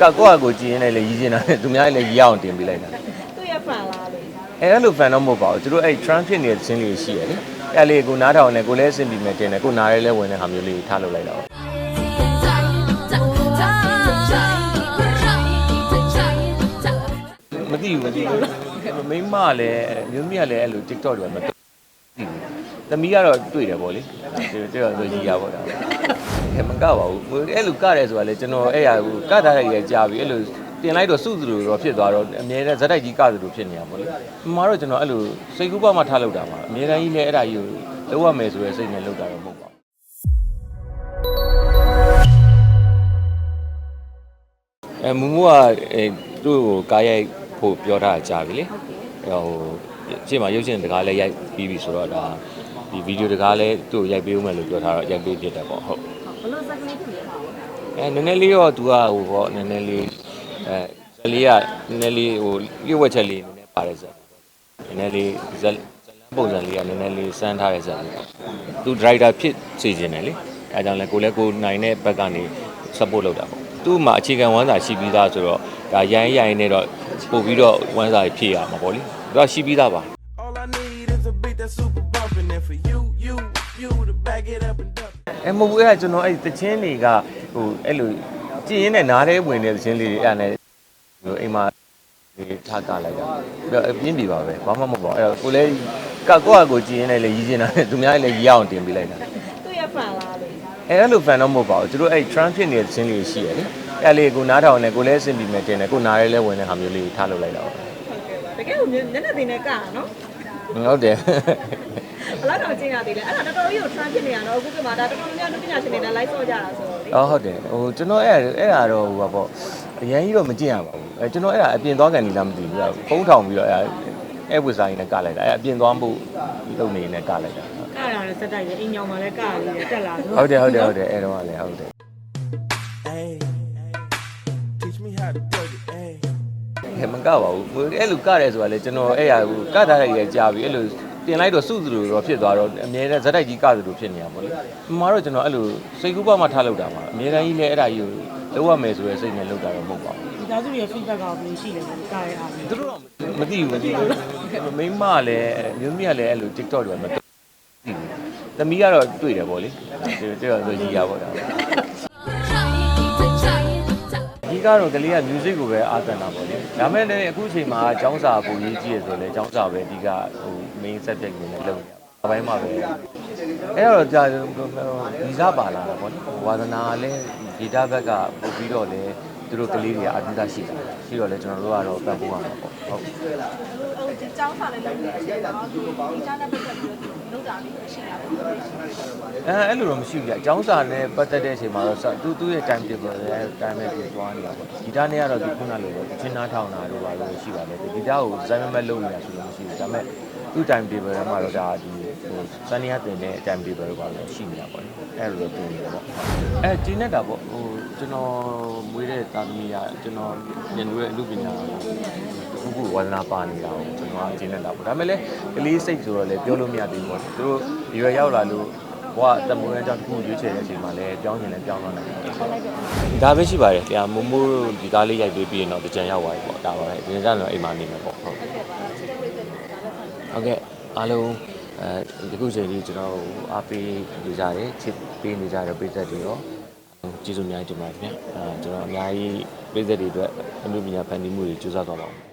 ကကိုယ့်အကိုကြည်ရင်လည်းရည်ကျင်တာနဲ့သူများလည်းရည်ရအောင်တင်ပေးလိုက်တာသူ့ရဲ့ fan လားလို့အဲအဲ့လို fan တော့မဟုတ်ပါဘူးသူတို့အဲ့ trend ဖြစ်နေတဲ့ချင်းလေးရှိရလေအဲ့လေးကိုနားထောင်နေကိုလည်းအဆင်ပြေမယ်တင်တယ်ကိုနားရဲလဲဝင်တဲ့ဟာမျိုးလေးထားလုပ်လိုက်တာပါမသိဘူးမသိဘူးမိမလည်းမျိုးမကလည်းအဲ့လို TikTok တွေမ သိဘူးသမီးကတော့တွေ့တယ်ပေါ့လေတွေ့တော့ဆိုရည်ရပါတော့အဲမကပါဘူးအဲ့လိုကတယ်ဆိုတာလေကျွန်တော်အဲ့ရဟိုကထားတဲ့ကြီးကြာပြီအဲ့လိုတင်လိုက်တော့စုသလိုတော့ဖြစ်သွားတော့အမြဲတမ်းဇက်တိုက်ကြီးကသလိုဖြစ်နေတာပေါ့လေမမတော့ကျွန်တော်အဲ့လိုစိတ်ကူးပါမှထားလောက်တာပါအမြဲတမ်းကြီးလည်းအဲ့ဒါကြီးကိုလောက်ရမယ်ဆိုရယ်စိတ်နဲ့လောက်တာတော့မဟုတ်ပါဘူး အဲမူမူကအဲသူ့ကိုကားရိုက်ဖို့ပြောထားတာကြာပြီလေဟိုရှေ့မှာရုပ်ရှင်တကားလည်းရိုက်ပြီးပြီဆိုတော့ဒါ ဒီဗီဒီယိုတကားလည်းသူ့ကိုရိုက်ပေးဦးမယ်လို့ပြောထားတော့ရိုက်ပေးဖြစ်တယ်ပေါ့ဟုတ်ဘလို့စက်ကလေးဖြစ်ရပါဘူးအဲနည်းနည်းလေးတော့သူကဟိုပေါ့နည်းနည်းလေးအဲဇက်လေးကနည်းနည်းလေးဟိုရွက်ဝက်ချက်လေးနည်းနည်းပါတယ်ဇက်နည်းနည်းလေးဇက်ပုံစံလေးကနည်းနည်းလေးစမ်းထားရစားလေးသူဒရိုက်တာဖြစ်စီခြင်းတယ်လေအဲကြောင့်လဲကိုလည်းကိုနိုင်တဲ့ဘက်ကနေ support လုပ်တာပေါ့သူ့မှာအခြေခံဝမ်းစာရှိပြီးသားဆိုတော့ဒါရိုင်းရိုင်းနဲ့တော့ပို့ပြီးတော့ဝမ်းစာဖြည့်ရမှာပေါ့လေသူကရှိပြီးသားပါ အဲမဟုတ်ဘူးအဲ့ဒါကျွန်တော်အဲ့တချင်းတွေကဟိုအဲ့လိုကြည်ရင်းနဲ့နားထဲဝင်နေတဲ့တချင်းလေးတွေအဲ့ဒါနဲ့ဟိုအိမ်မှာဒီထားကလိုက်တာပြင်းပြပါပဲဘာမှမဟုတ်ပါဘူးအဲ့တော့ကိုလည်းကကိုယ့်အကိုကြည်ရင်းနဲ့လည်းရည်ကျင်တာနဲ့သူများလည်းရည်ရအောင်တင်ပေးလိုက်တာသူ့ရဲ့ fan လားလို့အဲအဲ့လို fan တော့မဟုတ်ပါဘူးသူတို့အဲ့ trend ဖြစ်နေတဲ့တချင်းလေးရှိရလေအဲ့လေးကိုနားထောင်နေကိုလည်းအဆင်ပြေမယ်တင်တယ်ကိုနားရဲလဲဝင်တဲ့ဟာမျိုးလေးထားလုပ်လိုက်တာပါဟုတ်ကဲ့ပါတကယ်ကိုမျက်နှာသိနေကနော် ဟုတ်တယ်ဘလောက်တော့ကျင်းရသေးလဲအဲ့ဒါတော်တော်ကြီးကို trend ဖြစ်နေရတော့အခုကမှဒါတော်တော်များများလူပညာရှင်တွေလည်း live ဆော့ကြတာဆိုတော့လေအော်ဟုတ်တယ်ဟိုကျွန်တော်အဲ့အဲ့ဒါတော့ဟိုပါပေါ့အရင်ကြီးတော့မကြည့်ရပါဘူးအဲကျွန်တော်အဲ့ဒါအပြင်သွားကန်နေလားမသိဘူးအဲ့ဖုံးထောင်ပြီးတော့အဲ့အဲ့ဝစ်ဆိုင်နဲ့ကလိုက်တာအဲ့အပြင်သွားမှုလုပ်နေနဲ့ကလိုက်တာကရတာလည်းစက်တိုက်ပဲအင်းညောင်မှာလည်းကရလေးတယ်တက်လာဆိုဟုတ်တယ်ဟုတ်တယ်ဟုတ်တယ်အဲ့တော့လည်းဟုတ်တယ် Hey, teach me how to do it. Hey. ဟဲ့မကပါဘူးဟိုအဲ့လိုကတယ်ဆိုတာလေကျွန်တော်အဲ့ရဟိုကထားတဲ့ကြီးကြာပြီအဲ့လိုတင်လိုက်တော့စုသလိုတော့ဖြစ်သွားတော့အမြဲတမ်းဇက်တိုက်ကြီးကသလိုဖြစ်နေတာပေါ့လေမမတော့ကျွန်တော်အဲ့လိုစိတ်ကူးပါမှထားလောက်တာပါအမြဲတမ်းကြီးလည်းအဲ့ဒါကြီးကိုလောက်ရမယ်ဆိုရယ်စိတ်နဲ့လောက်တာတော့မဟုတ်ပါဘူးဒီသားစုရဲ့ feedback ကဘယ်လိုရှိလဲကရအားလေးသူတို့တော့မသိဘူးမသိဘူးမိမလည်းမျိုးမကလည်းအဲ့လို TikTok တွေမသိဘူးသမီးကတော့တွေ့တယ်ပေါ့လေတွေ့တော့ဆိုရည်ရပါတော့ဒီ ကတော့ကလေးက music ကိုပဲအားသန်တာပေါ့လေဒါမဲ့လည်းအခုချိန်မှာအကြောင်းစာပုံရေးကြည့်ရဆိုလဲအကြောင်းစာပဲအဓိကဟို main subject ကိုလည်းလုပ်နေတာအပိုင်းမှာပဲအဲ့တော့ကြာဗီဇပါလာတာပေါ့နော်ဝါသနာလည်းဒီတာဘက်ကပို့ပြီးတော့လည်းသူတို့ကလေးတွေအတူတူရှိတာရှိတော့လဲကျွန်တော်တို့ကတော့ပတ်ဖို့ရမှာပေါ့ဟုတ် ဟိုဒီကျောင်းစာလည်းလုပ်နေတယ်တော့ဒီဒီကျောင်းနဲ့ပတ်သက်ပြီးတော့လုပ်တာလေးရှိတာပေါ့အဲအဲ့လိုတော့မရှိဘူးကြာအကြောင်းစာနဲ့ပတ်သက်တဲ့အချိန်မှာတော့စသူသူ့ရဲ့ time table နဲ့ time နဲ့ပြန်သွားနေတာပေါ့ဂီတနဲ့ကတော့ဒီခုနလိုပဲချင်းနာထောင်တာတို့ပါလို့ရှိပါလေဂီတကိုဇိုင်းမမက်လုပ်နေတာဆိုလို့မရှိဘူးဒါပေမဲ့သူ့ time table ထဲမှာတော့ဒါဒီဟိုစနေရတင်တဲ့ time table တွေပါလို့ရှိနေတာပေါ့အဲ့လိုတော့ပြင်နေတာပေါ့အဲကျင်းနေတာပေါ့ဟိုကျွန်တော်မွေးတဲ့ တာသမီးကကျွန်တော်ညနေရဲ့အမှုပညာခုခုဝါသနာပါနေတာကိုကျွန်တော်အကျင်းနေတာပေါ့ဒါပေမဲ့လည်းကလေးစိတ်ဆိုတော့လည်းပြောလို့မရသေးဘူးပေါ့သူတို့ဒီရွယ်ရောက်လာလို့ဘဝတမွေးအကြောင်းတစ်ခုရွေးချယ်တဲ့အချိန်မှာလည်းပြောင်းရင်လည်းပြောင်းသွားနိုင်တယ်။ဒါပဲရှိပါတယ်။ကြာမမိုးတို့ဒီကားလေးရိုက်ပေးပြီးရင်တော့ကြံရောက်သွားပြီပေါ့။ဒါပါပဲ။ဒီနေ့ကျတော့အိမ်မှာနေမှာပေါ့။ဟုတ်။ဟုတ်ကဲ့အားလုံးအဲဒီခုချိန်ကြီးကျွန်တော်အားပေးနေကြတယ်ချစ်ပေးနေကြတဲ့ပြည်သက်တွေရော ကျေးဇူးအများကြီးတင်ပါတယ်ခင်ဗျာ။အဲကျွန်တော်အများကြီးပြည်သက်တွေအတွက်အမှုပညာဖန်တီးမှုတွေကြိုးစားသွားပါဦး။